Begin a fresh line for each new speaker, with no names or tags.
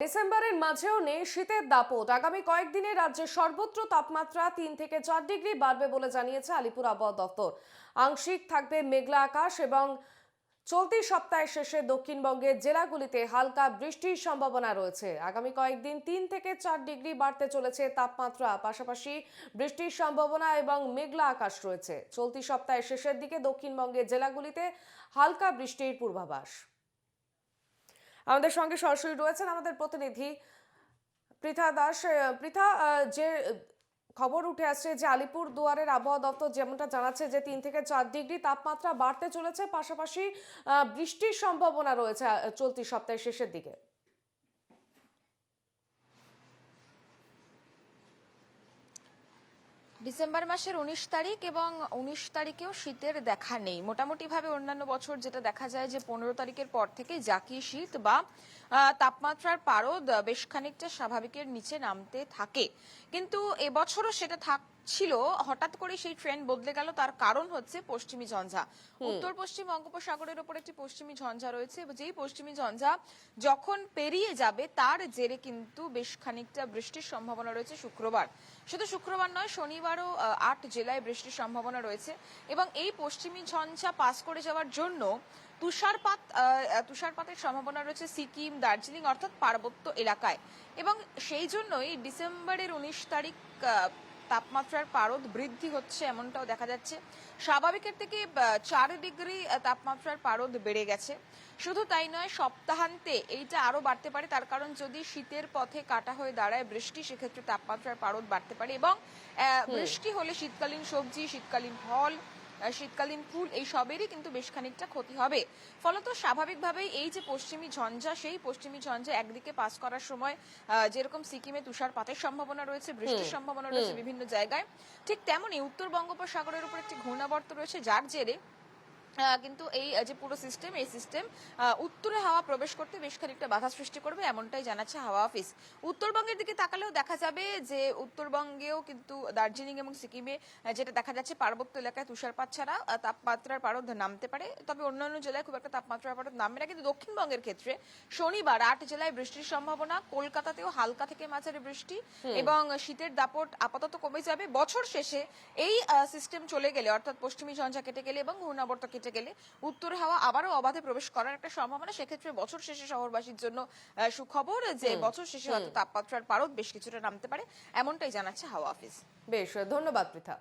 ডিসেম্বরের মাঝেও নেই শীতের দাপট। আগামী কয়েকদিনে রাজ্যের সর্বত্র তাপমাত্রা তিন থেকে চার ডিগ্রি বাড়বে বলে জানিয়েছে আলিপুর আবহাওয়া দপ্তর। আংশিক থাকবে মেঘলা আকাশ এবং চলতি সপ্তাহের শেষে দক্ষিণবঙ্গের জেলাগুলিতে হালকা বৃষ্টির সম্ভাবনা রয়েছে। আগামী কয়েকদিন তিন থেকে চার ডিগ্রি বাড়তে চলেছে তাপমাত্রা। পাশাপাশি বৃষ্টির সম্ভাবনা এবং মেঘলা আকাশ রয়েছে। চলতি সপ্তাহের শেষের দিকে দক্ষিণবঙ্গের জেলাগুলিতে হালকা বৃষ্টির পূর্বাভাস। আমাদের সঙ্গে সরাসরি রয়েছেন আমাদের প্রতিনিধি পৃথা দাস। পৃথা যে খবর উঠে আসছে যে আলিপুর দুয়ারের আবহাওয়া দপ্তর যেমনটা জানাচ্ছে যে তিন থেকে চার ডিগ্রি তাপমাত্রা বাড়তে চলেছে, পাশাপাশি বৃষ্টির সম্ভাবনা রয়েছে চলতি সপ্তাহের শেষের দিকে।
ডিসেম্বর মাসের উনিশ তারিখ এবং উনিশ তারিখেও শীতের দেখা নেই। মোটামুটিভাবে অন্যান্য বছর যেটা দেখা যায় যে পনেরো তারিখের পর থেকে জাকি শীত বা তাপমাত্রার পারদ বেশ খানিকটা স্বাভাবিকের নিচে নামতে থাকে। কিন্তু এবছরও সেটা থাকছিল। হঠাৎ করে সেই ট্রেন্ড বদলে গেল। তার কারণ হচ্ছে পশ্চিমী ঝঞ্ঝা। উত্তর পশ্চিম বঙ্গোপসাগরের ওপর একটি পশ্চিমী ঝঞ্ঝা রয়েছে। যেই পশ্চিমী ঝঞ্ঝা যখন পেরিয়ে যাবে তার জেরে কিন্তু বেশ খানিকটা বৃষ্টির সম্ভাবনা রয়েছে শুক্রবার। শুধু শুক্রবার নয় শনিবারও আট জেলায় বৃষ্টির সম্ভাবনা রয়েছে। এবং এই পশ্চিমী ঝঞ্ঝা পাস করে যাওয়ার জন্য তুষারপাত তুষারপাতের সম্ভাবনা রয়েছে সিকিম দার্জিলিং অর্থাৎ পার্বত্য এলাকায়। এবং সেই জন্যই ডিসেম্বরের উনিশ তারিখ তাপমাত্রার পারদ বৃদ্ধি হচ্ছে এমনটাও দেখা যাচ্ছে। স্বাভাবিকের থেকে চার ডিগ্রি তাপমাত্রার পারদ বেড়ে গেছে। শুধু তাই নয় সপ্তাহান্তে এইটা আরও বাড়তে পারে। তার কারণ যদি শীতের পথে কাটা হয়ে দাঁড়ায় বৃষ্টি সেক্ষেত্রে তাপমাত্রার পারদ বাড়তে পারে। এবং বৃষ্টি হলে শীতকালীন সবজি শীতকালীন ফল শীতকালীন ফুল এই সবেরই কিন্তু বেশ খানিকটা ক্ষতি হবে। ফলত স্বাভাবিকভাবেই এই যে পশ্চিমী ঝঞ্ঝা সেই পশ্চিমী ঝঞ্ঝা একদিকে পাস করার সময় আহ, যেরকম সিকিমে তুষারপাতের সম্ভাবনা রয়েছে বৃষ্টির সম্ভাবনা রয়েছে বিভিন্ন জায়গায় ঠিক তেমনই উত্তর বঙ্গোপসাগরের উপর একটি ঘূর্ণাবর্ত রয়েছে যার জেরে কিন্তু এই যে পুরো সিস্টেম এই সিস্টেম উত্তরে হাওয়া প্রবেশ করতে বেশ খানিকটা বাধা সৃষ্টি করবে এমনটাই জানাচ্ছে হাওয়া অফিস উত্তরবঙ্গের দিকে তাকালেও দেখা যাবে যে উত্তরবঙ্গেও কিন্তু দার্জিলিং এবং সিকিমে যেটা দেখা যাচ্ছে পার্বত্য এলাকায় তুষারপাত ছাড়া তাপমাত্রার পারদ নামতে পারে। তবে অন্যান্য জেলায় খুব একটা তাপমাত্রার পারদ নামবে না কিন্তু দক্ষিণবঙ্গের ক্ষেত্রে শনিবার আট জেলায় বৃষ্টির সম্ভাবনা কলকাতাতেও হালকা থেকে মাঝারি বৃষ্টি এবং শীতের দাপট আপাতত কমে যাবে। বছর শেষে এই সিস্টেম চলে গেলে অর্থাৎ পশ্চিমী ঝঞ্ঝা কেটে গেলে এবং ঘূর্ণাবর্ত কেটে গেলে উত্তর হাওয়া আবারও অবাধে প্রবেশ করার একটা সম্ভাবনা। সেক্ষেত্রে বছর শেষে শহরবাসীর জন্য সুখবর যে বছর শেষে হয়তো তাপমাত্রার পারদ বেশ কিছুটা নামতে পারে এমনটাই জানাচ্ছে হাওয়া অফিস।
বেশ ধন্যবাদ পৃথা।